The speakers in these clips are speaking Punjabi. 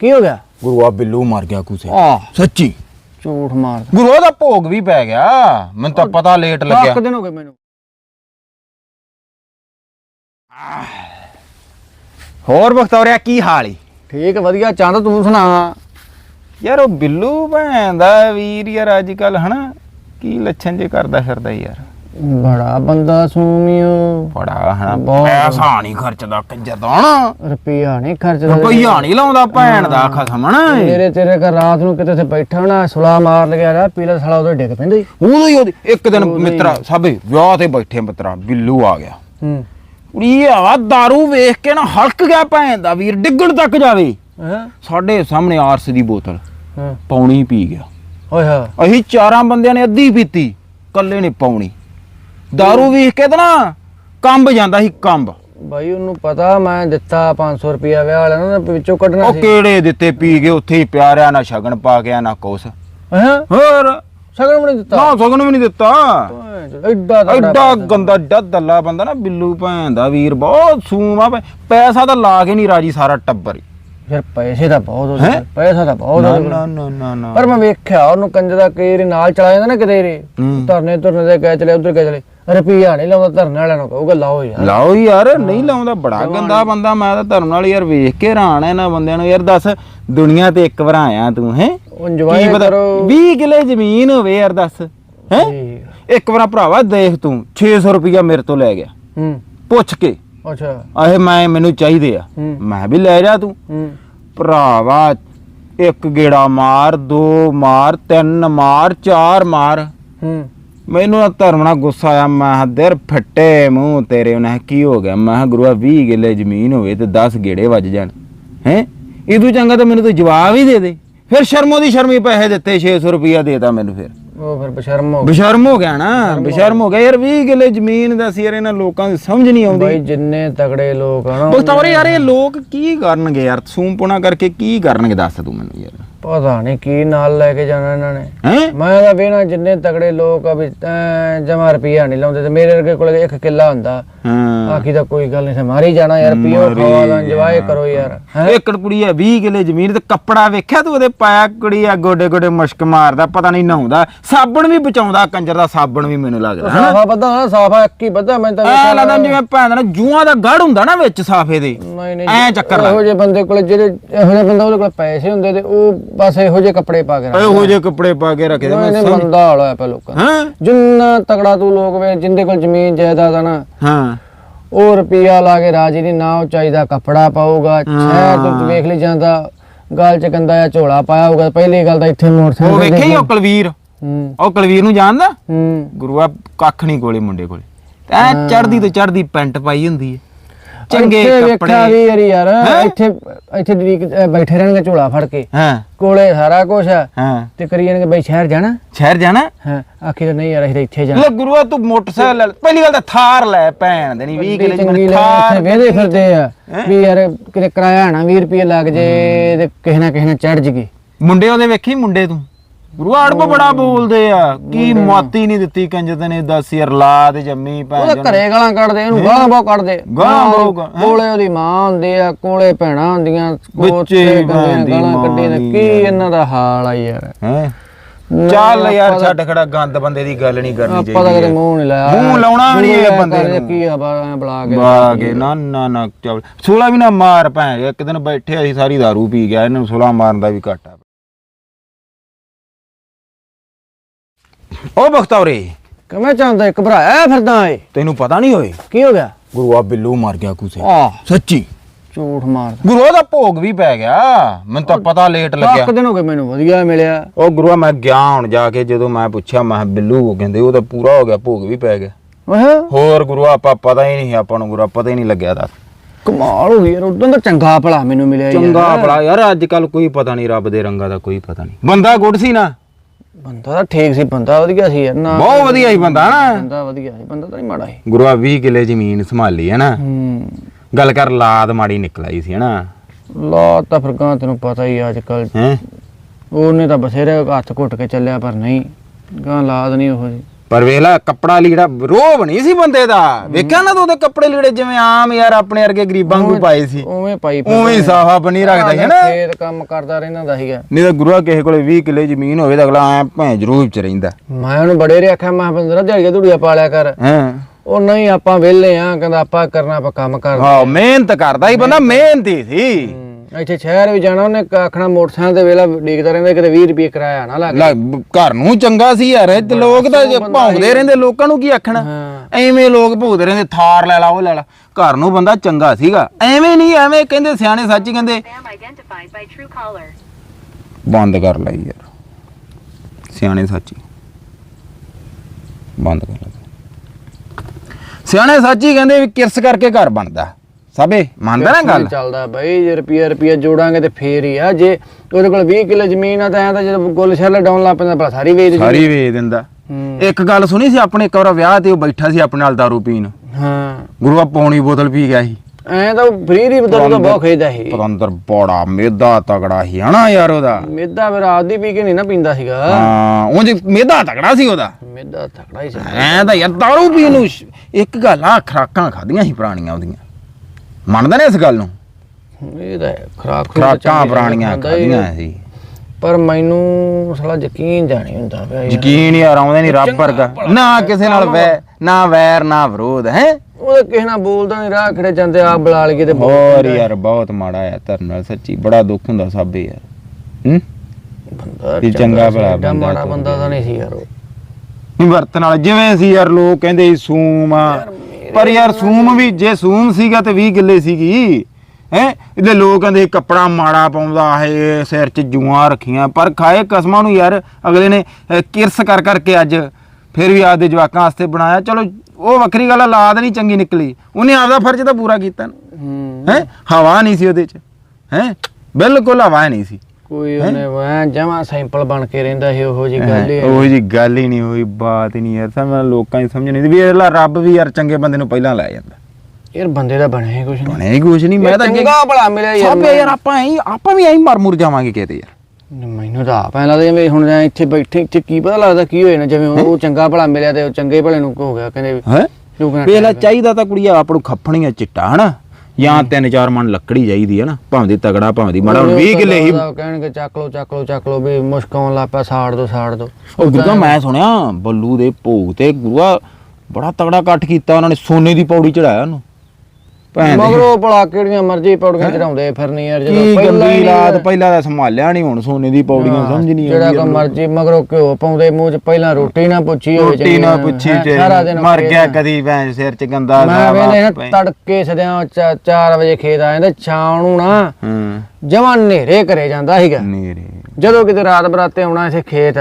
ਕੀ ਹੋ ਗਿਆ? ਗੁਰੂ ਆ ਬਿੱਲੂ ਮਰ ਗਿਆ ਕੁਸੇ। ਆ। ਸੱਚੀ। ਝੂਠ ਮਾਰ। ਗੁਰੂ ਉਹਦਾ ਭੋਗ ਵੀ ਪੈ ਗਿਆ। ਮੈਨੂੰ ਤਾਂ ਪਤਾ ਲੇਟ ਲੱਗਿਆ। ਲੱਕ ਦਿਨ ਹੋ ਗਏ ਮੈਨੂੰ। ਹੋਰ ਬਖਤੌਰਿਆ ਕੀ ਹਾਲ ਈ? ਠੀਕ ਵਧੀਆ। ਚੰਦ ਤੂੰ ਸੁਣਾ। ਯਾਰ ਉਹ ਬਿੱਲੂ ਭੈਣ ਦਾ ਵੀਰ ਯਾਰ ਅੱਜ ਕੱਲ ਹਨਾ ਕੀ ਲੱਛਣ ਜੇ ਕਰਦਾ ਫਿਰਦਾ ਯਾਰ। ਬੜਾ ਬੰਦਾ ਸੂਮੀਓ। ਬੜਾ ਹਨਾ ਬਹੁਤ। ਪੈਸਾ ਨਹੀਂ ਖਰਚਦਾ ਕੰਜਰ ਦਾ ਹਨਾ। ਰੁਪਈਆ ਨਹੀਂ ਖਰਚਦਾ ਰੁਪਈਆ ਨਹੀਂ ਲਾਉਂਦਾ ਭੈਣ ਦਾ ਖਸਮ ਨਾ ਮੇਰੇ ਤੇਰੇ ਘਰ ਰਾਤ ਨੂੰ ਕਿਤੇ ਤੇ ਬੈਠਾ ਨਾ ਸੁਲਾ ਮਾਰ ਲਗਿਆ ਰਾ ਪੀਲਾ ਸਾਲਾ ਉਦੋਂ ਡਿੱਗ ਪੈਂਦਾ ਹੀ ਉਦੋਂ ਹੀ ਉਹਦੀ ਇੱਕ ਦਿਨ। ਮਿੱਤਰਾ ਸਭੇ ਵਿਆਹ ਤੇ ਬੈਠੇ ਮਿੱਤਰਾ ਬਿੱਲੂ ਆ ਗਿਆ। ਹੂੰ। ਉੜੀ ਆ ਦਾਰੂ ਵੇਖ ਕੇ ਨਾ ਹਲਕ ਗਿਆ ਭੈਣ ਦਾ ਵੀਰ ਡਿੱਗਣ ਤੱਕ ਜਾਵੇ। ਹਾਂ? ਸਾਡੇ ਸਾਹਮਣੇ ਆਰਸ ਦੀ ਬੋਤਲ ਹਾਂ। ਪੌਣੀ ਪੀ ਗਿਆ। ਓਏ ਹਾਂ। ਅਸੀਂ ਚਾਰਾਂ ਬੰਦਿਆਂ ਨੇ ਅੱਧੀ ਪੀਤੀ ਕੱਲੇ ਨੇ ਪੌਣੀ। ਦਾਰੂ ਵੇਖ ਕੇ ਤਾਂ ਨਾ ਕੰਬ ਜਾਂਦਾ ਸੀ ਕੰਬ। ਬਾਈ ਉਹਨੂੰ ਪਤਾ ਮੈਂ ਦਿੱਤਾ 500 ਰੁਪਿਆ ਵਿਆਹ ਵਾਲਿਆਂ ਨੂੰ ਵਿੱਚੋਂ ਕੱਢਣਾ ਉਹ ਸੀ। ਕਿਹੜੇ ਦਿੱਤੇ ਪੀ ਕੇ ਉੱਥੇ ਹੀ ਪਿਆਰਿਆ ਨਾ ਸ਼ਗਨ ਪਾ ਗਿਆ ਨਾ ਕੁਛ। ਹਾਂ? ਹੋਰ? ਸਗਨ ਨਹੀਂ ਦਿੱਤਾ? ਨਾ ਸ਼ਗਨ ਵੀ ਨਹੀਂ ਦਿੱਤਾ। ਐਡਾ ਤਗੜਾ ਐਡਾ ਬੰਦਾ। ਗੰਦਾ ਡਾ ਦੱਲਾ ਬੰਦਾ ਨਾ ਬਿੱਲੂ ਭੈਣ ਦਾ ਵੀਰ ਬਹੁਤ ਸੂਮ ਪੈਸਾ ਤਾਂ ਲਾ ਕੇ ਨਹੀਂ ਰਾਜੀ ਸਾਰਾ ਟੱਬਰ ਹੀ। ਯਾਰ ਪੈਸੇ ਤਾਂ ਬਹੁਤ ਉਹਦੇ ਹੈਂ? ਕੋਲ, ਪੈਸਾ ਤਾਂ ਬਹੁਤ ਨਾ ਉਹਦੇ ਕੋਲ। ਨਾ। ਨਾ ਨਾ ਨਾ। ਪਰ ਮੈਂ ਵੇਖਿਆ ਉਹਨੂੰ ਕੰਜ ਦਾ ਕਈ ਵਾਰੀ ਨਾਲ ਚਲਾ ਜਾਂਦਾ ਨਾ ਕਿਤੇ ਰੇ ਹੂੰ। ਧਰਨੇ ਧਰਨੇ ਦੇ ਗਏ ਚਲੇ ਉਧਰ ਗਏ ਚਲੇ। ਰੁਪਈਆ ਨਹੀਂ ਲਾਉਂਦਾ ਧਰਨੇ ਵਾਲਿਆਂ ਨੂੰ ਕਹੂਗਾ ਲਾਓ ਯਾਰ। ਲਾਓ ਯਾਰ ਨਹੀਂ ਲਾਉਂਦਾ ਬੜਾ ਗੰਦਾ ਬੰਦਾ ਮੈਂ ਤਾਂ ਧਰਮ ਨਾਲ ਯਾਰ ਵੇਖ ਕੇ ਹੈਰਾਨ ਐ ਇਹਨਾਂ ਬੰਦਿਆਂ ਨੂੰ। ਯਾਰ ਦੱਸ ਦੁਨੀਆ ਤੇ ਇੱਕ ਵਾਰ ਆਇਆ ਤੂੰ ਹੈ? ਉਹ enjoy ਕਰੋ। 20 ਕਿਲੇ ਜ਼ਮੀਨ ਹੋਵੇ ਯਾਰ ਦੱਸ ਹੈ? ਠੀਕ। ਇੱਕ ਵਾਰ ਭਰਾਵਾ ਦੇਖ ਤੂੰ 600 ਰੁਪਇਆ ਮੇਰੇ ਤੋਂ ਲੈ ਗਿਆ। ਹੂੰ। ਪੁੱਛ ਕੇ। ਅੱਛਾ। ਆਹੇ ਮੈਂ ਮੈਨੂੰ ਚਾਹੀਦੇ ਆ। ਮੈਂ ਵੀ ਲੈ ਜਾ ਤੂੰ। ਭਰਾਵਾ ਇੱਕ ਗੇੜਾ ਮਾਰ ਦੋ ਮਾਰ ਤਿੰਨ ਮਾਰ ਚਾਰ ਮਾਰ। ਮੈਨੂੰ ਨਾ ਧਰਮ ਨਾਲ ਗੁੱਸਾ ਆਇਆ। ਮੈਂ ਦਰ ਫੱਟੇ ਮੂੰਹ ਤੇਰੇ। ਉਹਨੇ ਕੀ ਹੋ ਗਿਆ? ਮੈਂ ਗੁਰੂਆ 20 ਕਿੱਲੇ ਜ਼ਮੀਨ ਹੋਵੇ ਤੇ 10 ਗੇੜੇ ਵੱਜ ਜਾਣ। ਹੈ? ਇਦੋਂ ਚੰਗਾ ਤਾਂ ਮੈਨੂੰ ਤੂੰ ਜਵਾਬ ਹੀ ਦੇ ਦੇ। ਫਿਰ ਸ਼ਰਮੋ ਦੀ ਸ਼ਰਮੀ ਪੈਸੇ ਦਿੱਤੇ 600 ਰੁਪਇਆ ਦੇਤਾ ਮੈਨੂੰ ਫਿਰ। ਉਹ ਫਿਰ ਬਸ਼ਰਮ ਹੋ ਗਿਆ ਬਸ਼ਰਮ ਹੋ ਗਿਆ ਨਾ ਬਸ਼ਰਮ ਹੋ ਗਿਆ ਯਾਰ 20 ਕਿੱਲੇ ਜ਼ਮੀਨ ਦਾ ਸੀ ਯਾਰ ਇਹਨਾਂ ਲੋਕਾਂ ਦੀ ਸਮਝ ਨਹੀਂ ਆਉਂਦੀ। ਬਾਈ ਜਿੰਨੇ ਤਗੜੇ ਲੋਕ ਆ ਨਾ ਬਖਤੌਰੇ ਯਾਰ ਇਹ ਲੋਕ ਕੀ ਕਰਨਗੇ ਯਾਰ? ਸੂਮਪੁਣਾ ਕਰਕੇ ਕੀ ਕਰਨਗੇ ਦੱਸ ਤੂੰ ਮੈਨੂੰ ਯਾਰ। ਪਤਾ ਨਹੀਂ ਕੀ ਨਾਲ ਲੈ ਕੇ ਜਾਣਾ ਇਹਨਾਂ ਨੇ। ਹੈ? ਮੈਂ ਤਾਂ ਵੇਣਾ ਜਿੰਨੇ ਤਗੜੇ ਲੋਕ ਆ ਵੀ ਜਮਾ ਰੁਪਈਆ ਨਹੀਂ ਲਾਉਂਦੇ ਤੇ ਮੇਰੇ ਵਰਗੇ ਕੋਲ ਇੱਕ ਕਿੱਲਾ ਹੁੰਦਾ। ਹਾਂ। ਬਾਕੀ ਤਾਂ ਕੋਈ ਗੱਲ ਨਹੀਂ ਸੀ ਮਾਰੀ ਜਾਣਾ ਯਾਰ ਪੀਓ ਖਾਵਾ ਦਾ ਇੰਜੋਏ ਕਰੋ ਯਾਰ। ਹੈਂ? ਇੱਕ ਕੁੜੀ ਆ 20 ਕਿੱਲੇ ਜ਼ਮੀਨ ਤੇ ਕੱਪੜਾ ਵੇਖਿਆ ਤੂੰ ਉਹਦੇ ਪਾਇਆ ਕੁੜੀ ਆ ਗੋਡੇ ਗੋਡੇ ਮੁਸ਼ਕ ਮਾਰਦਾ ਪਤਾ ਨਹੀਂ ਨਹਾਉਂਦਾ। ਸਾਬਣ ਵੀ ਬਚਾਉਂਦਾ ਕੰਜਰ ਦਾ ਸਾਬਣ ਵੀ ਮੈਨੂੰ ਲੱਗਦਾ ਹਨਾ ਸਾਫਾ ਬੱਧਾ ਨਾ ਸਾਫਾ ਇੱਕ ਹੀ ਬੱਧਾ ਮੈਂ ਤਾਂ ਵੇਖਿਆ ਲੱਗਦਾ ਜਿਵੇਂ ਭੈਣ ਦਾ ਜੂਆਂ ਦਾ ਗੜ ਹੁੰਦਾ ਨਾ ਵਿੱਚ ਸਾਫੇ ਦੇ। ਐਂ ਚੱਕਰ ਲੱਗ ਇਹੋ ਜਿਹੇ ਬੰਦੇ ਕੋਲ ਜਿਹੜੇ ਇਹੋ ਜਿਹੇ ਬੰਦਾ ਉਹਦੇ ਕੋਲ ਪੈਸੇ ਹੁੰਦੇ ਤੇ ਉਹ ਬਸ ਇਹੋ ਜਿਹੇ ਕੱਪੜੇ ਪਾ ਕੇ ਰੱਖਦਾ ਇਹੋ ਜਿਹੇ ਕੱਪੜੇ ਪਾ ਕੇ ਰੱਖਦੇ ਮੈਂ ਇਹਨੇ ਬੰਦਾ ਹਾਲ ਹੋਇਆ ਪਿਆ ਲੋਕਾਂ ਦਾ। ਹਾਂ? ਜਿੰਨਾ ਤਗੜਾ ਤੂੰ ਲੋਕ ਵੇ ਜਿੰਦੇ ਕੋਲ ਜ਼ਮੀਨ ਜਾਇਦਾਦ ਆ ਨਾ ਹਾਂ। ਉਹ ਰੁਪਈਆ ਲਾ ਕੇ ਰਾਜੀ ਨਹੀਂ ਨਾ ਉਹ ਚਾਹੀਦਾ ਕੱਪੜਾ ਪਾਊਗਾ ਸ਼ਹਿਰ ਤੋਂ ਵੇਖ ਲਈ ਜਾਂਦਾ ਗਲ ਚ ਗੰਦਾ ਜਾਂ ਝੋਲਾ ਪਾਇਆ ਹੋਊਗਾ ਪਹਿਲੀ ਗੱਲ ਤਾਂ ਇੱਥੇ ਉਹ ਮੋਟਰਸਾਈਕਲ ਵੇਖਿਆ ਹੀ ਉਹ ਕੁਲਵੀਰ? ਹੂੰ। ਉਹ ਕੁਲਵੀਰ ਨੂੰ ਜਾਣਦਾ? ਹੂੰ। ਗੁਰੂਆ ਕੱਖ ਨਹੀਂ ਕੋਲੇ ਮੁੰਡੇ ਕੋਲੇ। ਐ ਚੜਦੀ ਤੇ ਚੜਦੀ ਪੈਂਟ ਪਾਈ ਹੁੰਦੀ ਹੈ ਚੰਗੇ ਕੱਪੜੇ। ਵੀ ਯਾਰੀ ਯਾਰ ਇੱਥੇ ਇੱਥੇ ਡਰੀਕ ਬੈਠੇ ਰਹਿਣਗੇ ਝੋਲਾ ਫੜ ਕੇ। ਹਾਂ। ਕੋਲੇ ਸਾਰਾ ਕੁਝ ਹਾਂ। ਤੇ ਕਰੀ ਜਾਣਗੇ ਬਈ ਸ਼ਹਿਰ ਜਾਣਾ? ਸ਼ਹਿਰ ਜਾਣਾ? ਹਾਂ ਆਖੀ ਤਾਂ ਨਹੀਂ ਯਾਰ ਅਸੀਂ ਇੱਥੇ ਜਾਣਾ। ਲੈ ਗੁਰੂਆ ਤੂੰ ਮੋਟਰਸਾਈਕਲ ਲੈ। ਪਹਿਲੀ ਗੱਲ ਤਾਂ ਥਾਰ ਲੈ ਭੈਣ ਦੇ ਨਹੀਂ 20 ਕਿਲੇ ਲੈ ਥਾਰ ਵੇਦੇ ਫਿਰਦੇ ਆ। ਵੀ ਯਾਰ ਕਿਤੇ ਕਿਰਾਇਆ ਨਾ 20 ਰੁਪਏ ਲੱਗ ਜੇ ਤੇ ਕਿਸੇ ਨਾ ਕਿਸੇ ਨਾ ਚੜ ਜਗੇ ਮੁੰਡੇ ਉਹਦੇ ਵੇਖੀ ਮੁੰਡੇ ਤੂੰ? ਗੁਰੂਆ ਅੜਬ ਬੜਾ ਬੋਲਦੇ ਆ। ਕੀ ਮਾਤੀ ਨਹੀਂ ਦਿੱਤੀ ਕੰਜਤ ਨੇ ਦੱਸ ਯਾਰ ਲਾ ਤੇ ਜੰਮੀ ਭੈਣ ਉਹਦੇ ਘਰੇ ਗਾਲਾਂ ਕੱਢਦੇ ਇਹਨੂੰ ਗਾਲਾਂ ਬਹੁਤ ਕੱਢਦੇ। ਗਾਲਾਂ ਬਹੁਤ? ਕੋਲੇ ਉਹਦੀ ਮਾਂ ਹੁੰਦੀ ਆ ਕੋਲੇ ਭੈਣਾਂ ਹੁੰਦੀਆਂ ਬੱਚੇ ਹੀ ਗਾਲਾਂ ਕੱਢੀ ਨੇ ਕੀ ਇਹਨਾਂ ਦਾ ਹਾਲ ਆ ਯਾਰ। ਹੈ? ਚੱਲ ਯਾਰ ਛੱਡ ਖੜਾ ਗੰਦ ਬੰਦੇ ਦੀ ਗੱਲ ਨਹੀਂ ਕਰਨੀ ਆਪਾਂ ਤਾਂ ਚਾਹੀਦੀ ਕਦੇ ਮੂੰਹ ਨਹੀਂ ਲਾਇਆ। ਮੂੰਹ ਲਾਉਣਾ ਵੀ ਨਹੀਂ ਇਹ ਬੰਦੇ ਨੂੰ। ਕੀ ਆ ਬਾ ਐਂ ਬੁਲਾ ਕੇ ਨਾ ਨਾ ਨਾ ਚੱਲ। ਸੋਲਾ ਵੀ ਨਾ ਮਾਰ ਭੈਣ ਇੱਕ ਦਿਨ ਬੈਠੇ ਅਸੀਂ ਸਾਰੀ दारू ਪੀ ਗਿਆ ਇਹਨਾਂ ਨੂੰ ਸੋਲਾ ਮਾਰਨ ਦਾ ਵੀ ਘਾਟਾ। ਉਹ ਬਖਤੌਰੇ। ਕਿਵੇਂ ਚਾਹੁੰਦਾ ਇੱਕ ਭਰਾਇਆ ਫਿਰਦਾ ਏ। ਤੈਨੂੰ ਪਤਾ ਨਹੀਂ ਹੋਏ ਕੀ ਹੋ ਗਿਆ? ਗੁਰੂਆ ਬਿੱਲੂ ਮਰ ਗਿਆ ਕੁਸੇ ਆ। ਸੱਚੀ। ਝੂਠ ਮਾਰਦਾ ਗੁਰੂ ਦਾ ਭੋਗ ਵੀ ਪੈ ਗਿਆ। ਮੈਨੂੰ ਤਾਂ ਪਤਾ ਲੇਟ ਲੱਗਿਆ। ਇੱਕ ਦਿਨ ਹੋ ਗਏ ਮੈਨੂੰ ਵਧੀਆ ਮਿਲਿਆ। ਉਹ ਗੁਰੂਆ ਮੈਂ ਗਿਆ ਹੁਣ ਜਾ ਕੇ ਜਦੋਂ ਮੈਂ ਪੁੱਛਿਆ ਮੈਂ ਕਿਹਾ ਬਿੱਲੂ ਉਹ ਕਹਿੰਦੇ ਉਹ ਤਾਂ ਪੂਰਾ ਹੋ ਗਿਆ ਭੋਗ ਵੀ ਪੈ ਗਿਆ। ਓਏ ਹੋਰ ਗੁਰੂਆ ਆਪਾਂ ਪਤਾ ਹੀ ਨਹੀਂ ਆਪਾਂ ਨੂੰ ਗੁਰੂਆ ਪਤਾ ਹੀ ਨਹੀਂ ਲੱਗਿਆ ਦੱਸ ਕਮਾਲ ਹੋ ਗਈ ਯਾਰ ਉਦੋਂ ਤਾਂ ਚੰਗਾ ਭਲਾ ਮੈਨੂੰ ਮਿਲਿਆ ਯਾਰ। ਚੰਗਾ ਭਲਾ ਯਾਰ ਅੱਜ ਕੱਲ ਕੋਈ ਪਤਾ ਨਹੀਂ ਰੱਬ ਦੇ ਰੰਗਾਂ ਦਾ ਕੋਈ ਪਤਾ ਨਹੀਂ। ਬੰਦਾ ਗੁੱਡ ਸੀ ਨਾ। ਬੰਦਾ ਤਾਂ ਠੀਕ ਸੀ ਬੰਦਾ ਵਧੀਆ ਸੀ ਯਾਰ ਨਾ ਬਹੁਤ ਵਧੀਆ ਸੀ ਬੰਦਾ ਨਾ। ਬੰਦਾ ਵਧੀਆ ਸੀ ਬੰਦਾ ਤਾਂ ਨਹੀਂ ਮਾੜਾ ਸੀ। ਗੁਰੂਆ 20 ਕਿੱਲੇ ਜ਼ਮੀਨ ਸੰਭਾਲੀ ਹੈ ਨਾ। ਹੂੰ। ਗੱਲ ਕਰ ਲਾਦ ਮਾੜੀ ਨਿਕਲ ਆਈ ਸੀ ਹੈ ਨਾ। ਲਾ ਤਾਂ ਫਿਰ ਗਾਂ ਤੈਨੂੰ ਪਤਾ ਹੀ ਅੱਜ ਕੱਲ ਹੈ? ਉਹਨੇ ਤਾਂ ਬਥੇਰੇ ਹੱਥ ਘੁੱਟ ਕੇ ਚੱਲਿਆ ਪਰ ਨਹੀਂ। ਗਾਂ ਲਾਦ ਨਹੀਂ ਉਹ ਜੀ। ਪਰ ਵੇਖ ਲੈ ਕੱਪੜਾ ਲੀੜਾ ਰੋਬ ਨਹੀਂ ਸੀ ਬੰਦੇ ਦਾ। ਵੇਖਿਆ ਨਾ ਤੂੰ ਉਹਦੇ ਕੱਪੜੇ ਲੀੜੇ ਜਿਵੇਂ ਆਮ ਯਾਰ ਆਪਣੇ ਵਰਗੇ ਗਰੀਬਾਂ ਨੂੰ ਪਾਏ ਸੀ। ਉਵੇਂ ਪਾਈ ਉਵੇਂ ਹੀ ਸਾਫਾ ਬਣੀ ਰੱਖਦਾ ਹੈ ਨਾ ਖੇਤ ਕੰਮ ਕਰਦਾ ਰਹਿੰਦਾ ਹੁੰਦਾ ਸੀਗਾ। ਨਹੀਂ ਤਾਂ ਗੁਰੂਆ ਕਿਸੇ ਕੋਲੇ 20 ਕਿੱਲੇ ਜ਼ਮੀਨ ਹੋਵੇ ਤਾਂ ਅਗਲਾ ਐ ਭੈਂ ਜਰੂਰ ਚ ਰਹਿੰਦਾ। ਮੈਂ ਉਹਨੂੰ ਬੜੇ ਰੇ ਆਖਿਆ ਮੈਂ ਬੰਦਰਾ ਦਿਹਾੜੀਆਂ ਧੂੜੀਆਂ ਪਾਲਿਆ ਕਰ। ਹਾਂ। ਉਹ ਨਹੀਂ ਆਪਾਂ ਵਿਹਲੇ ਆ ਕਹਿੰਦਾ ਆਪਾਂ ਕਰਨਾ ਆਪਾਂ ਕੰਮ ਕਰਨਾ ਹਾਂ ਮਿਹਨਤ ਕਰਦਾ ਹੀ ਬੰਦਾ ਮਿਹਨਤੀ। ਸੀ। ਇੱਥੇ ਸ਼ਹਿਰ ਵੀ ਜਾਣਾ ਉਹਨੇ ਆਖਣਾ ਮੋਟਰਸਾਈਕਲ ਤੇ ਵੇਲਾ ਡੀਕਦਾ ਰਹਿੰਦਾ ਕਿਤੇ 20 ਰੁਪਏ ਕਿਰਾਇਆ ਨਾ ਲੱਗ ਲੈ, ਘਰ ਨੂੰ ਚੰਗਾ ਸੀ ਯਾਰ ਤੇ ਲੋਕ ਤਾਂ ਜੇ ਭੌਂਕਦੇ ਰਹਿੰਦੇ ਲੋਕਾਂ ਨੂੰ ਕੀ ਆਖਣਾ? ਐਵੇਂ ਲੋਕ ਭੌਂਕਦੇ ਰਹਿੰਦੇ ਥਾਰ ਲੈ ਲਾ ਉਹ ਲੈ ਲਾ। ਘਰ ਨੂੰ ਬੰਦਾ ਚੰਗਾ ਸੀਗਾ। ਐਵੇਂ ਨਹੀਂ ਐਵੇਂ ਕਹਿੰਦੇ ਸਿਆਣੇ ਸੱਚ ਹੀ ਕਹਿੰਦੇ। Spam identified by Truecaller. ਬੰਦ ਕਰ ਲਈ ਯਾਰ। ਸਿਆਣੇ ਸੱਚ ਬੰਦ ਕਰ ਲੈ। ਸਿਆਣੇ ਸੱਚ ਹੀ ਕਹਿੰਦੇ ਵੀ ਕਿਰਸ ਕਰਕੇ ਘਰ ਬਣਦਾ। ਸਭੇ ਮੰਨਦਾ ਨਾ ਗੱਲ? ਚੱਲਦਾ ਬਈ ਜੇ ਰੁਪਿਆ ਰੁਪਿਆ ਜੋੜਾਂਗੇ ਤੇ ਫੇਰ ਹੀ ਆ। ਜੇ ਉਹਦੇ ਕੋਲ 20 ਕਿੱਲੇ ਜ਼ਮੀਨ ਆ ਤਾਂ ਐਂ ਤਾਂ ਜਦੋਂ ਗੁੱਲ ਛੱਲ ਡਾਉਣ ਲੱਗ ਪੈਂਦਾ ਭਲਾ ਸਾਰੀ ਵੇਚ ਸਾਰੀ ਵੇਚ ਦਿੰਦਾ। ਇੱਕ ਗੱਲ ਸੁਣੀ ਸੀ ਆਪਣੇ ਇੱਕ ਵਾਰ ਵਿਆਹ ਤੇ ਉਹ ਬੈਠਾ ਸੀ ਆਪਣੇ ਨਾਲ ਦਾਰੂ ਪੀਣ। ਹਾਂ। ਗੁਰੂਆ ਪੌਣੀ ਬੋਤਲ ਪੀ ਗਿਆ ਸੀ। ਐਂ ਤਾਂ ਫਰੀ ਦੀ ਬਦਲ ਤਾਂ ਬਹੁਤ ਖੇਦਾ ਸੀ। ਪਤੰਦਰ ਬੜਾ ਮੇਦਾ ਤਗੜਾ ਸੀ ਹਨਾ ਯਾਰ ਉਹਦਾ? ਮੇਦਾ ਫਿਰ ਆਪ ਦੀ ਪੀ ਕੇ ਨਹੀਂ ਨਾ ਪੀਂਦਾ ਸੀਗਾ। ਹਾਂ ਉਂਝ ਮੇਦਾ ਤਗੜਾ ਸੀ ਉਹਦਾ। ਮੇਦਾ ਤਕੜਾ ਹੀ ਸੀ। ਐਂ ਤਾਂ ਯਾਰ ਦਾਰੂ ਪੀਣ ਨੂੰ ਇੱਕ ਗੱਲ ਆ ਖਰਾਕਾਂ ਖਾਧੀਆਂ ਸੀ ਪੁਰਾਣੀਆਂ ਉਹਦੀਆਂ। ਮੰਨਦਾ ਨੇ ਇਸ ਗੱਲ ਨੂੰ? ਇਹ ਤਾਂ ਹੈ, ਖੁਰਾਕ ਖਰੂਕ ਪੁਰਾਣੀਆਂ ਹੀ। ਖਾਧੀਆਂ ਸੀ। ਪਰ ਮੈਨੂੰ ਸਾਲਾ ਯਕੀਨ ਜਾਣੀ ਹੁੰਦਾ ਪਿਆ ਯਾਰ। ਯਕੀਨ ਯਾਰ ਆਉਂਦਾ ਨਹੀਂ ਰੱਬ ਵਰਗਾ। ਨਾ ਕਿਸੇ ਨਾਲ ਵੈ ਨਾ ਵੈਰ ਨਾ ਵਿਰੋਧ ਹੈ? ਉਹ ਤਾਂ ਕਿਸੇ ਨਾਲ ਬੋਲਦਾ ਨਹੀਂ ਰਾਹ ਖੜੇ ਜਾਂਦੇ ਆਪ ਬੁਲਾ ਲਈਏ ਤੇ ਬੋਲ ਹੋਰ। ਯਾਰ ਬਹੁਤ ਮਾੜਾ ਆ ਧਰਨ ਨਾਲ ਸੱਚੀ। ਬੜਾ ਦੁੱਖ ਹੁੰਦਾ ਸਾਬੇ ਯਾਰ। ਹੂੰ? ਬੰਦਾ ਚੰਗਾ ਭਲਾ ਬੰਦਾ ਮਾੜਾ ਤੋਂ ਬੰਦਾ ਤਾਂ ਨਹੀਂ ਸੀ ਯਾਰ ਉਹ। ਨਹੀਂ ਵਰਤਣ ਵਾਲਾ ਜਿਵੇਂ ਸੀ ਯਾਰ ਲੋਕ ਕਹਿੰਦੇ ਸੀ ਸੂਮ ਆ। ਪਰ ਯਾਰ ਸੂਮ ਵੀ ਜੇ ਸੂਮ ਸੀਗਾ ਤੇ 20 ਕਿੱਲੇ ਸੀਗੀ। ਹੈ? ਇਹਦੇ ਲੋਕ ਕਹਿੰਦੇ ਕੱਪੜਾ ਮਾੜਾ ਪਾਉਂਦਾ ਹੈ ਸਿਰ 'ਚ ਜੂਆਂ ਰੱਖੀਆਂ। ਪਰ ਖਾਏ ਕਸਮਾਂ ਨੂੰ ਯਾਰ ਅਗਲੇ ਨੇ ਅਹ, ਕਿਰਸ ਕਰ ਕਰਕੇ ਅੱਜ ਫਿਰ ਵੀ ਆਪਦੇ ਜਵਾਕਾਂ ਵਾਸਤੇ ਬਣਾਇਆ। ਚਲੋ ਉਹ ਵੱਖਰੀ ਗੱਲ ਆ ਲਾਦ ਨਹੀਂ ਚੰਗੀ ਨਿਕਲੀ। ਉਹਨੇ ਆਪਦਾ ਫਰਜ਼ ਤਾਂ ਪੂਰਾ ਕੀਤਾ ਹੂੰ। ਹੈ? ਹਵਾ ਨਹੀਂ ਸੀ ਉਹਦੇ 'ਚ। ਹੈ? ਬਿਲਕੁਲ ਹਵਾ ਨਹੀਂ ਸੀ। ਕੋਈ ਉਹਨੇ ਐ ਜਮਾ ਸਿੰਪਲ ਬਣ ਕੇ ਰਹਿੰਦਾ ਸੀ ਉਹੋ ਜੀ ਗੱਲ ਹੀ ਉਹ ਜੀ ਗੱਲ ਹੀ ਨਹੀਂ ਹੋਈ ਬਾਤ ਹੀ ਨਹੀਂ ਯਾਰ ਸਮਝ ਲੋਕਾਂ ਦੀ ਸਮਝ ਨਹੀਂ ਵੀ ਇਹ ਲਾ ਰੱਬ ਵੀ ਯਾਰ ਚੰਗੇ ਬੰਦੇ ਨੂੰ ਪਹਿਲਾਂ ਲੈ ਜਾਂਦਾ। ਯਾਰ ਬੰਦੇ ਦਾ ਬਣਿਆ ਹੀ ਕੁਛ ਨਹੀਂ। ਹੀ ਕੁਛ ਨਹੀਂ ਮੈਂ ਤਾਂ ਚੰਗਾ ਭਲਾ ਮਿਲਿਆ ਯਾਰ ਸਭ ਯਾਰ ਆਪਾਂ ਐਂ ਆਪਾਂ ਵੀ ਐਂ ਮਰ ਮੁਰ ਜਾਵਾਂਗੇ ਕਿਤੇ ਯਾਰ। ਮੈਨੂੰ ਤਾਂ ਆਪ ਐਂ ਲੱਗਦਾ ਜਿਵੇਂ ਹੁਣ ਜਾਂ ਇੱਥੇ ਬੈਠੇ ਇੱਥੇ ਕੀ ਪਤਾ ਲੱਗਦਾ ਕੀ ਹੋਏ ਨਾ ਜਿਵੇਂ ਉਹ ਚੰਗਾ ਭਲਾ ਮਿਲਿਆ ਤੇ ਉਹ ਚੰਗੇ ਭਲੇ ਨੂੰ ਹੋ ਗਿਆ ਕਹਿੰਦੇ ਹੈ? ਵੇਲਾ ਚਾਹੀਦਾ ਤਾਂ ਕੁੜੀਆ ਆਪ ਨੂੰ ਖੱਫਣੀਆਂ ਚਿੱਟਾ ਹਨਾ? ਜਾਂ ਤਿੰਨ ਚਾਰ ਮਣ ਲੱਕੜੀ ਚਾਹੀਦੀ ਹੈ ਨਾ ਭਾਵੇਂ ਦੀ ਤਗੜਾ ਭਾਵੇਂ ਦੀ ਮਾੜਾ ਹੁਣ 20 ਕਿੱਲੇ ਹੀ ਉਹ ਕਹਿਣਗੇ ਚੱਕ ਲੋ ਚੱਕ ਲੋ ਚੱਕ ਲੋ ਵੀ ਮੁਸ਼ਕ ਪਿਆ ਸਾੜ ਦੋ ਸਾੜ ਦੋ। ਉਹ ਗੁਰੂਆ ਮੈਂ ਸੁਣਿਆ ਬੱਲੂ ਦੇ ਭੋਗ ਤੇ ਗੁਰੂਆ ਬੜਾ ਤਗੜਾ ਕੱਟ ਕੀਤਾ ਉਹਨਾਂ ਨੇ ਸੋਨੇ ਦੀ ਪੌੜੀ ਚੜਾਇਆ ਉਹਨੂੰ। ਭੈਣ ਦੇ ਮਗਰੋਂ ਭਲਾ ਕਿਹੜੀਆਂ ਮਰਜ਼ੀ ਪੌੜੀਆਂ ਚੜਾਉਂਦੇ ਫਿਰਨੀ ਯਾਰ ਜਦੋਂ ਕੀ ਗੰਦੀ ਰਾਤ ਪਹਿਲਾਂ ਤਾਂ ਸੰਭਾਲਿਆ ਨਹੀਂ ਹੁਣ ਸੋਨੇ ਦੀ ਪੌੜੀਆਂ ਸਮਝ ਨਹੀਂ ਜਿਹੜਾ ਆਉਂਦੀ ਕੋ ਮਰਜ਼ੀ ਮਗਰੋਂ ਘਿਓ ਪਾਉਂਦੇ ਮੂੰਹ 'ਚ ਪਹਿਲਾਂ ਰੋਟੀ ਨਾ ਪੁੱਛੀ ਹੋਵੇ ਰੋਟੀ ਨਾ ਚੰਗੀ ਪੁੱਛੀ ਹੈਂ, ਤੇ ਸਾਰਾ ਦਿਨ ਮਰ ਖੇਤ ਗਿਆ। ਕਦੀ ਭੈਣ ਸਿਰ ਚ ਗੰਦਾ ਮੈਂ ਸਾਵਾ ਵੇਲੇ ਨਾ ਪੈ- ਤੜਕੇ ਸਦਿਆਂ 4 ਵਜੇ ਖੇਤ ਆ ਜਾਂਦਾ ਛਾਂ ਨੂੰ ਨਾ ਹਾਂ। ਜਮਾਂ ਹਨੇਰੇ ਕਰੇ ਜਾਂਦਾ ਸੀਗਾ। ਨੇਰੇ ਜਦੋਂ ਕਿਤੇ ਰਾਤ ਬਰਾਤੇ ਆਉਣਾ ਇਥੇ ਖੇਤ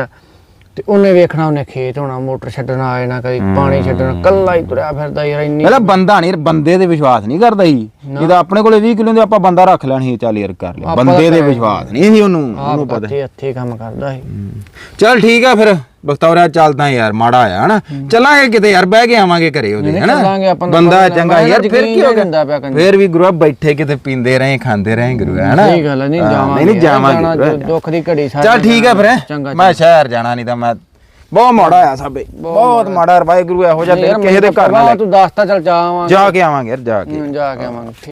ਤੇ ਉਹਨੇ ਵੇਖਣਾ ਉਹਨੇ ਖੇਤ ਹੋਣਾ ਮੋਟਰ ਛੱਡਣ ਆਏ ਨਾ ਕਦੀ ਪਾਣੀ ਛੱਡਣ ਕੱਲਾ ਹੀ ਤੁਰਿਆ ਫਿਰਦਾ ਯਾਰ ਇੰਨੀ ਪਹਿਲਾਂ ਬੰਦਾ ਨਹੀਂ ਬੰਦੇ ਤੇ ਵਿਸ਼ਵਾਸ ਨਹੀਂ ਕਰਦਾ ਸੀ। ਜਿਹਦਾ ਆਪਣੇ ਕੋਲੇ 20 ਕਿਲੋ ਦੇ ਆਪਾਂ ਬੰਦਾ ਰੱਖ ਲੈਣੀ ਸੀ ਚੱਲ ਯਾਰ ਕਰ ਆਪਾਂ ਬੰਦੇ ਤਾਂ। ਵਿਸ਼ਵਾਸ ਨਹੀਂ ਸੀ ਉਹਨੂੰ ਉਹਨੂੰ ਪਤਾ। ਹੱਥੇ ਕੰਮ ਕਰਦਾ ਸੀ। ਚੱਲ ਠੀਕ ਆ ਫਿਰ। ਬਖਤੌਰਿਆ ਚੱਲਦਾ ਯਾਰ ਮਾੜਾ ਆਇਆ ਹਨਾ? ਚੱਲਾਂਗੇ ਕਿਤੇ ਯਾਰ ਬਹਿ ਕੇ ਆਵਾਂਗੇ ਘਰੇ ਉਹਦੇ ਨਹੀਂ, ਹਨਾ? ਬੰਦਾ ਚੰਗਾ ਯਾਰ ਫਿਰ ਕੀ ਹੋ ਗਿਆ। ਫਿਰ ਵੀ ਗੁਰੂ ਬੈਠੇ ਕਿਤੇ ਪੀਂਦੇ ਰਹੇ ਖਾਂਦੇ ਰਹੇ ਗੁਰੂ ਹਨਾ? ਸਹੀ ਗੱਲ ਹੈ ਨਹੀਂ ਹਾਂ, ਜਾਵਾਂਗੇ ਨਹੀਂ ਨਹੀਂ ਜਾਵਾਂਗੇ। ਗੁਰੂ। ਦੁੱਖ ਦੀ ਘੜੀ ਸਾਰੇ ਚੱਲ ਠੀਕ ਆ ਫਿਰ ਚੰਗਾ ਮੈਂ ਸ਼ਹਿਰ ਜਾਣਾ ਨਹੀਂ ਤਾਂ ਮੈਂ ਬਹੁਤ ਮਾੜਾ ਆ ਸਾਬੇ ਬਹੁਤ ਮਾੜਾ। ਵਾਹਿਗੁਰੂ ਇਹੋ ਜਿਹਾ ਦਿਨ ਕਿਸੇ ਦੇ ਘਰ ਨਾ ਤੂੰ ਦੱਸਤਾ ਚੱਲ ਜਾ ਆਵਾਂਗੇ। ਜਾ ਕੇ ਆਵਾਂਗੇ ਯਾਰ ਜਾ ਕੇ। ਜਾ ਕੇ ਆਵਾਂਗੇ